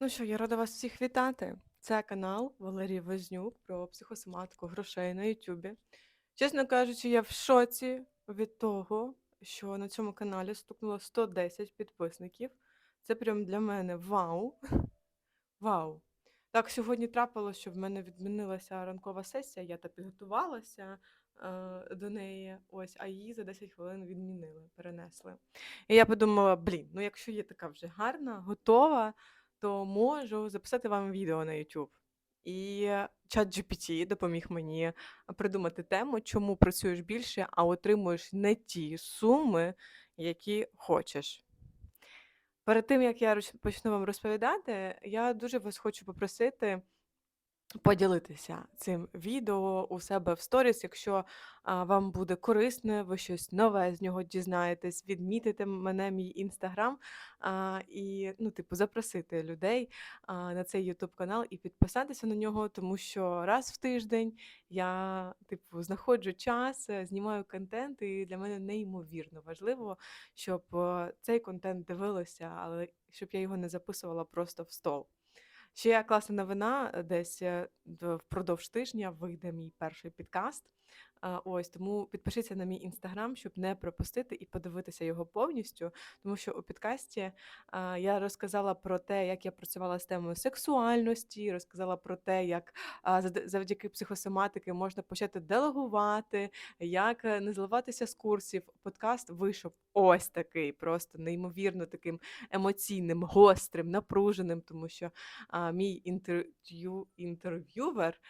Ну що, я рада вас всіх вітати. Це канал Валерії Вознюк про психосоматику грошей на Ютубі. Чесно кажучи, я в шоці від того, що на цьому каналі стукнуло 110 підписників. Це прям для мене вау. Вау. Так, сьогодні трапилося, що в мене відмінилася ранкова сесія, я та підготувалася е, до неї, ось, а її за 10 хвилин відмінили, перенесли. І я подумала: блін, ну якщо є така вже гарна, готова, то можу записати вам відео на YouTube. І ChatGPT допоміг мені придумати тему, чому працюєш більше, а отримуєш не ті суми, які хочеш. Перед тим як я почну вам розповідати, я дуже вас хочу попросити поділитися цим відео у себе в сторіс, якщо а, вам буде корисне, ви щось нове з нього дізнаєтесь, відмітите мене, мій інстаграм, і ну, типу, запросити людей а, на цей Ютуб канал і підписатися на нього, тому що раз в тиждень я типу знаходжу час, е, знімаю контент, і для мене неймовірно важливо, щоб е, цей контент дивилося, але щоб я його не записувала просто в стол. Ще класна новина, десь е, впродовж тижня вийде мій перший підкаст. Ось тому підпишіться на мій інстаграм, щоб не пропустити і подивитися його повністю. Тому що у підкасті я розказала про те, як я працювала з темою сексуальності, розказала про те, як завдяки психосоматики можна почати делегувати, як е, не зливатися з курсів. Подкаст вийшов ось такий, просто неймовірно таким емоційним, гострим, напруженим, тому що мій інтерв'ю інтерв'ювер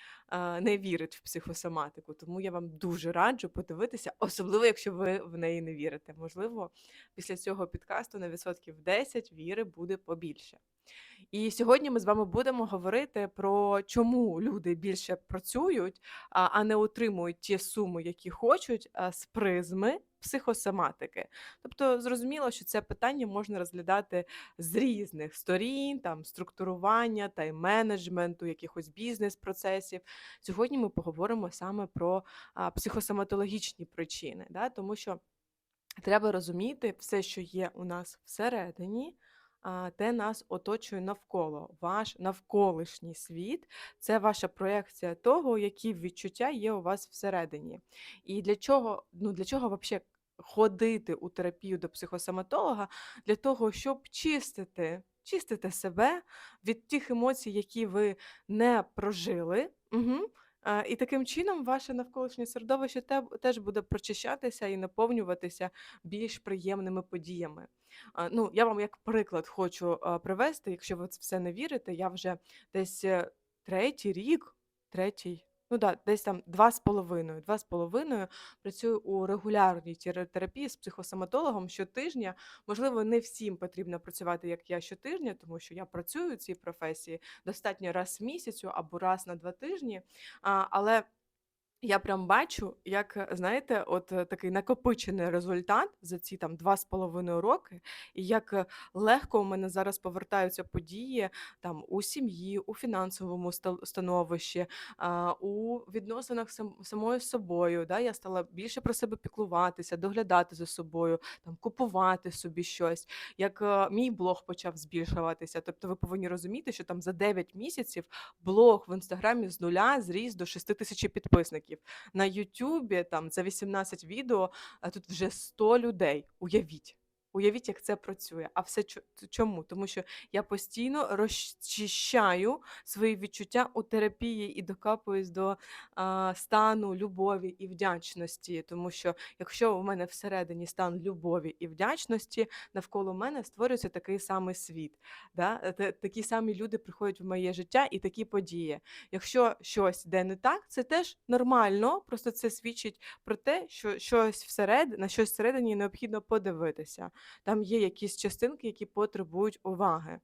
не вірить в психосоматику. Тому я вам дуже раджу подивитися, особливо якщо ви в неї не вірите. Можливо, після цього підкасту на відсотків 10 віри буде побільше. І сьогодні ми з вами будемо говорити про чому люди більше працюють, а не отримують ті суми, які хочуть, з призми психосоматики. Тобто, зрозуміло, що це питання можна розглядати з різних сторін, там структурування, тайм-менеджменту, якихось бізнес-процесів. Сьогодні ми поговоримо саме про а, психосоматологічні причини, да? тому що треба розуміти все, що є у нас всередині. Те нас оточує навколо. Ваш навколишній світ це ваша проекція того, які відчуття є у вас всередині. І для чого, ну для чого взагалі ходити у терапію до психосоматолога? Для того, щоб чистити, чистити себе від тих емоцій, які ви не прожили. Угу. І таким чином ваше навколишнє середовище те- теж буде прочищатися і наповнюватися більш приємними подіями. А, Ну, я вам як приклад хочу а, привести, якщо ви в це не вірите, я вже десь е, третій рік, третій, ну да, десь там два з половиною, два з половиною працюю у регулярній тер- терапії з психосоматологом щотижня. Можливо, не всім потрібно працювати, як я щотижня, тому що я працюю в цій професії достатньо раз в місяцю або раз на два тижні. А, але я прям бачу, як, е, знаєте, от е, такий накопичений результат за ці там 2,5 роки, і як е, легко у мене зараз повертаються події там у сім'ї, у фінансовому ста- становищі, у відносинах сам, самою собою. Да? Я стала більше про себе піклуватися, доглядати за собою, там купувати собі щось. Як мій блог почав збільшуватися. Тобто ви повинні розуміти, що там за 9 місяців блог в інстаграмі з нуля зріс до 6 тисяч підписників. На Ютубі там за 18 відео, а тут вже 100 людей. Уявіть. Уявіть, як це працює. А все чому? Тому що я постійно розчищаю свої відчуття у терапії і докапуюсь до а, стану любові і вдячності. Тому що якщо у мене всередині стан любові і вдячності, навколо мене створюється такий самий світ. Да? Е, Такі самі люди приходять в моє життя і такі події. Якщо щось йде не так, це теж нормально, просто це свідчить про те, що щось всеред, на щось всередині необхідно подивитися. Там є якісь частинки, які потребують уваги.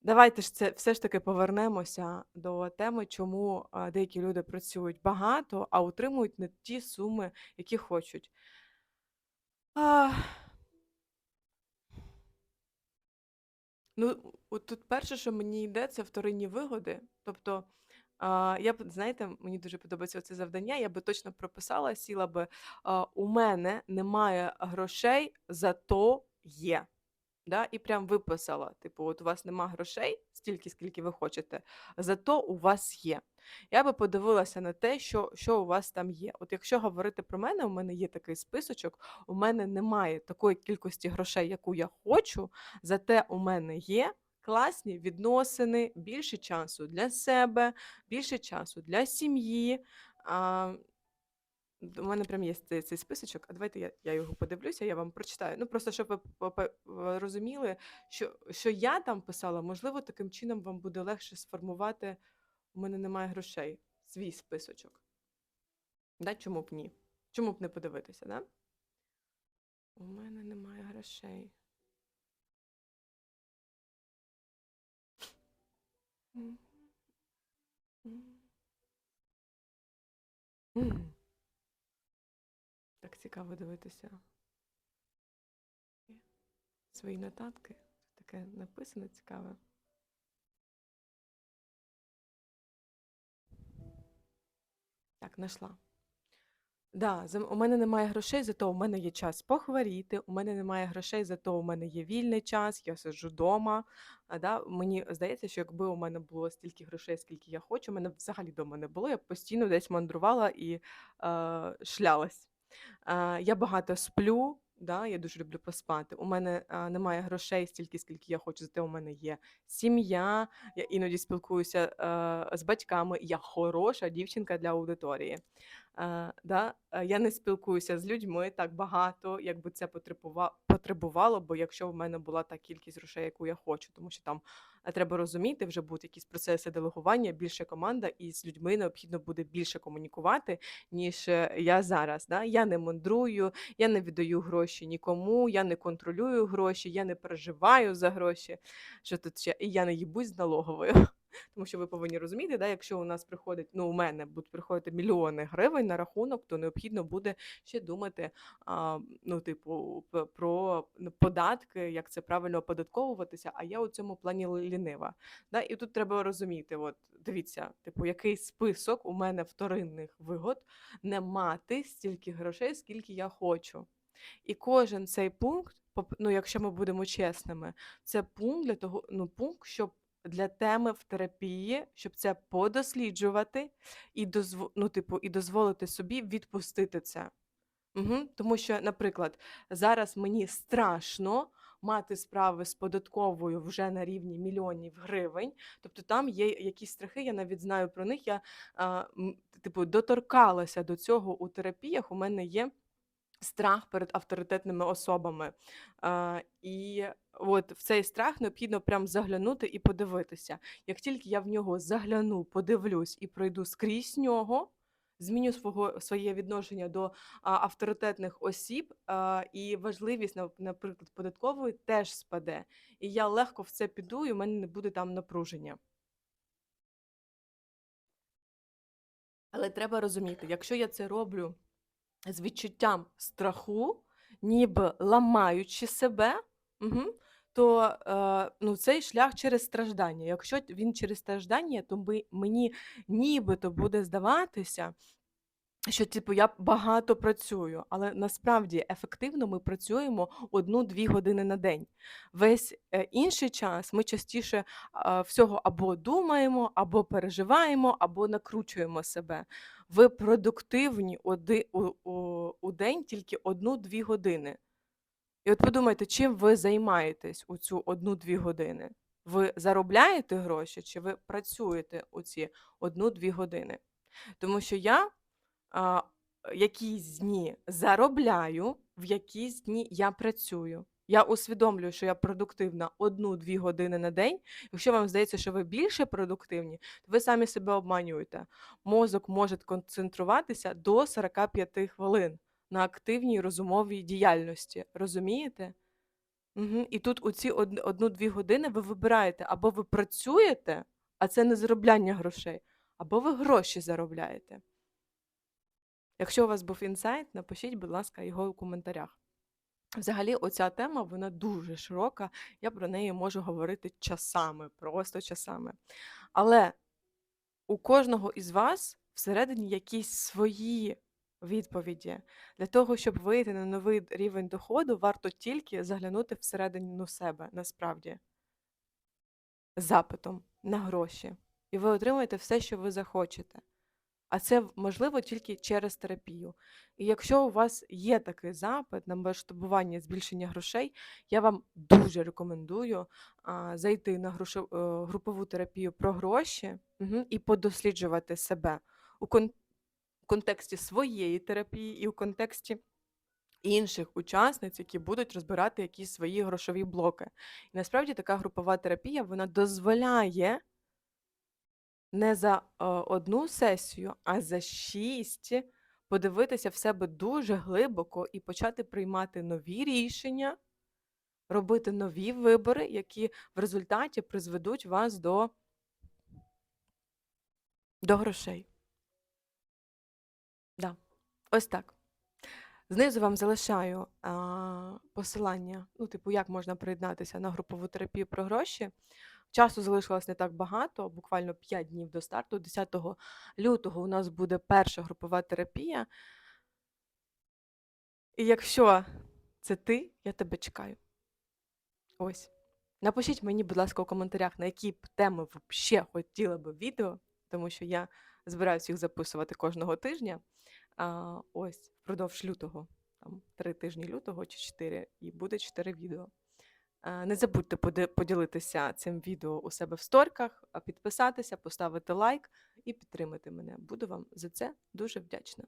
Давайте ж це все ж таки повернемося до теми, чому деякі люди працюють багато, а отримують не ті суми, які хочуть. А, ну, от тут перше, що мені йде, це вторинні вигоди. Тобто, а, я б, знаєте, мені дуже подобається це завдання. Я би точно прописала, сіла би, а, у мене немає грошей, зато є. да, і прям виписала, типу, от у вас нема грошей стільки, скільки ви хочете, зато у вас є. Я би подивилася на те, що, що у вас там є. От якщо говорити про мене, у мене є такий списочок, у мене немає такої кількості грошей, яку я хочу, зате у мене є. Класні відносини, більше часу для себе, більше часу для сім'ї. У мене прям є цей, цей списочок, а давайте я, я його подивлюся, я вам прочитаю. Ну просто щоб ви розуміли, що, що я там писала, можливо, таким чином вам буде легше сформувати. У мене немає грошей, свій списочок. Да? Чому б ні? Чому б не подивитися, да? У мене немає грошей. Так цікаво дивитися. Свої нотатки. Таке написано цікаве. Так, знайшла. Да, за- у мене немає грошей, зато у мене є час похворіти, у мене немає грошей, зато у мене є вільний час, я сиджу вдома. А, да, мені здається, що якби у мене було стільки грошей, скільки я хочу, у мене взагалі вдома не було, я б постійно десь мандрувала і е, шлялась. Е, я багато сплю, да, я дуже люблю поспати. У мене е, немає грошей стільки, скільки я хочу, зате у мене є сім'я, я іноді спілкуюся е, з батьками, я хороша дівчинка для аудиторії. Е, да? е, Я не спілкуюся з людьми так багато, як би це потребува- потребувало, бо якщо в мене була та кількість грошей, яку я хочу, тому що там е, треба розуміти, вже будуть якісь процеси делегування, більше команда, і з людьми необхідно буде більше комунікувати, ніж я зараз. Да? Я не мандрую, я не віддаю гроші нікому, я не контролюю гроші, я не переживаю за гроші. Що тут ще? І я не їбусь з налоговою. Тому що ви повинні розуміти, да, якщо у нас приходить, ну у мене будуть приходити мільйони гривень на рахунок, то необхідно буде ще думати, а, ну, типу, про податки, як це правильно оподатковуватися. А я у цьому плані лінива. Да? І тут треба розуміти: от дивіться, типу, який список у мене вторинних вигод не мати стільки грошей, скільки я хочу. І кожен цей пункт, ну, якщо ми будемо чесними, це пункт для того, ну, пункт, щоб для теми в терапії, щоб це подосліджувати і дозв... ну, типу, і дозволити собі відпустити це. Угу. Тому що, наприклад, зараз мені страшно мати справи з податковою вже на рівні мільйонів гривень. Тобто там є якісь страхи, я навіть знаю про них. Я а, типу доторкалася до цього у терапіях. У мене є страх перед авторитетними особами. А, і от в цей страх необхідно прям заглянути і подивитися. Як тільки я в нього загляну, подивлюсь і пройду скрізь нього. Зміню свого своє відношення до а, авторитетних осіб, а, і важливість, наприклад, податкової теж спаде. І я легко в це піду, і в мене не буде там напруження. Але треба розуміти, якщо я це роблю з відчуттям страху, ніби ламаючи себе, угу, то е, ну, цей шлях через страждання. Якщо він через страждання, то ми, мені нібито буде здаватися, що типу я багато працюю, але насправді ефективно ми працюємо одну-дві години на день. Весь е, інший час ми частіше всього або думаємо, або переживаємо, або накручуємо себе. Ви продуктивні у, день тільки одну-дві години. І от подумайте, чим ви займаєтесь у цю одну-дві години? Ви заробляєте гроші, чи ви працюєте у ці одну-дві години? Тому що я а, якісь дні заробляю, в якісь дні я працюю. Я усвідомлюю, що я продуктивна одну-дві години на день. Якщо вам здається, що ви більше продуктивні, то ви самі себе обманюєте. Мозок може концентруватися до 45 хвилин на активній розумовій діяльності. Розумієте? Угу. І тут у ці одну-дві години ви вибираєте, або ви працюєте, а це не заробляння грошей, або ви гроші заробляєте. Якщо у вас був інсайт, напишіть, будь ласка, його у коментарях. Взагалі, оця тема вона дуже широка. Я про неї можу говорити часами, просто часами. Але у кожного із вас всередині якісь свої відповіді. Для того, щоб вийти на новий рівень доходу, варто тільки заглянути всередину себе насправді запитом на гроші. І ви отримаєте все, що ви захочете. А це можливо тільки через терапію. І якщо у вас є такий запит на масштабування збільшення грошей, я вам дуже рекомендую а, зайти на грошо- е, групову терапію про гроші мгм, і подосліджувати себе у кон- контексті своєї терапії і у контексті інших учасниць, які будуть розбирати якісь свої грошові блоки. І насправді така групова терапія вона дозволяє не за е, одну сесію, а за шість подивитися в себе дуже глибоко і почати приймати нові рішення, робити нові вибори, які в результаті призведуть вас до, до грошей. Да. Ось так. Знизу вам залишаю а, посилання, ну, типу, як можна приєднатися на групову терапію про гроші. Часу залишилось не так багато, буквально 5 днів до старту. 10 лютого у нас буде перша групова терапія. І якщо це ти, я тебе чекаю. Ось. Напишіть мені, будь ласка, у коментарях, на які б теми ви ще хотіли б відео, тому що я збираюся їх записувати кожного тижня. А, ось впродовж лютого, там три тижні лютого чи чотири, і буде чотири відео. А, Не забудьте поділитися цим відео у себе в сторках, а підписатися, поставити лайк і підтримати мене. Буду вам за це дуже вдячна.